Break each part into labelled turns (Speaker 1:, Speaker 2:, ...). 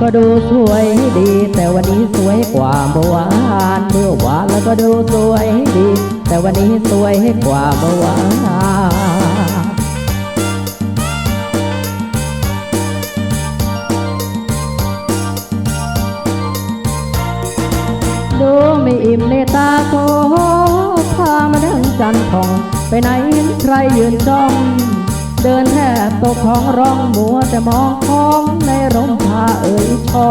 Speaker 1: ก็ดูสวยดี แต่วันนี้สวยกว่าเมื่อวานเมื่อวานแล้วก็ดูสวยดี แต่วันนี้สวยกว่าเมื่อวานดูไม่อิ่มในตาโกพามาดังจันทร์ทอง ไปไหนเห็นใครยืนจ้อง เดินแทบตกท้องร้องมัวแต่มองของในร่มผ้าเอ่ยชอ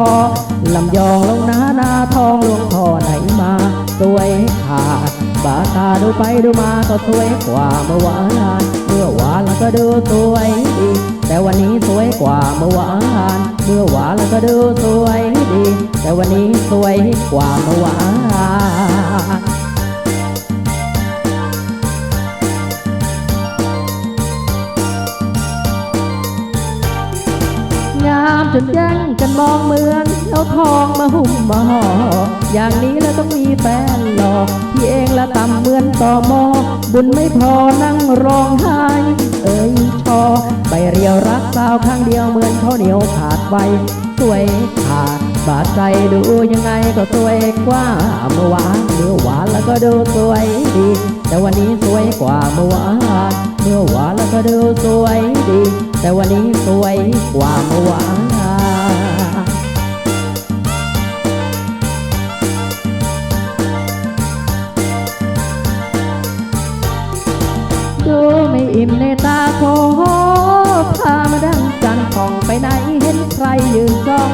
Speaker 1: ลำยองลงหน้าหน้าทองลงทอไหนมาสวยขาดบาตาดูไปดูมาก็สวยกว่าเมื่อวานเมื่อวานแล้วก็ดูสวยดีแต่วันนี้สวยกว่าเมื่อวานเมื่อวานแล้วก็ดูสวยดีแต่วันนี้สวยกว่าเมื่อวาน จนแย่งกันมองเหมือนเอาทองมาหุ้มมาห่ออย่างนี้แล้วต้องมีแฟนหลอกพี่เองละต่ำเหมือนต่อมอบุญไม่พอนั่งร้องไห้ เอ้ยชอไปเรียวรักสาวข้างเดียวเหมือนเขาวเหนียวขาดไปสวยขาดบาดใจดูยังไงก็สวยกว่าเมื่อวานเมื่อวานแล้วก็ดูสวยดี แต่วันนี้สวยกว่าเมื่อวานเมื่อวานแล้วก็ดูสวยดี แต่วันนี้สวยกว่าเมื่อวาน พิมในตาโคพามาดังจันทร์ของไปไหนเห็นใครยืนจ้อง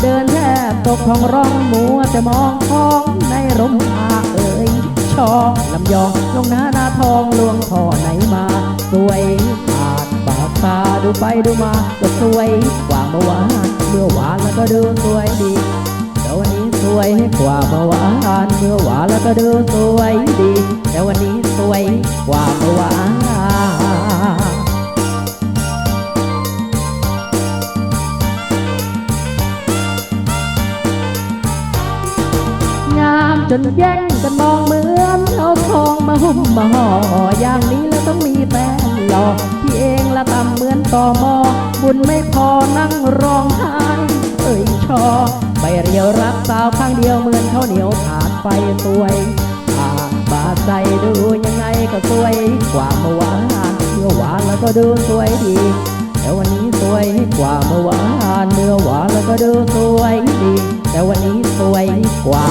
Speaker 1: เดินแทบตกของร้องมัวแต่มองของในร่มผ้าเอ่ยชอลำยองลงหน้าหน้าทองลวงท่อไหนมา สวยขาดปากตาดูไปดูมาก็สวยกว่าเมื่อวานเมื่อวานแล้วก็ดูสวยดีแต่วันนี้สวยกว่าเมื่อวานเมื่อวานแล้วก็ดูสวยดีแต่วันนี้สวยกว่าเมื่อวาน จนแย่งกันมองเหมือนเอาทองมาหุ้มมาห่ออย่างนี้แล้วต้องมีแฟนหลอกพี่เองละต่ำเหมือนต่อมอบุญไม่พอนั่งร้องไห้เอ่ยชอไปเรียวรักสาวข้างเดียวเหมือนเขาวเหนียวขาดไฟสวยขาดบาดใจดูยังไงก็สวยกว่าเมื่อวานเมื่อวานแล้วก็ดูสวยดีแต่วันนี้สวยกว่าเมื่อวานเมื่อวานแล้วก็ดูสวยดีแต่วันนี้สวยกว่า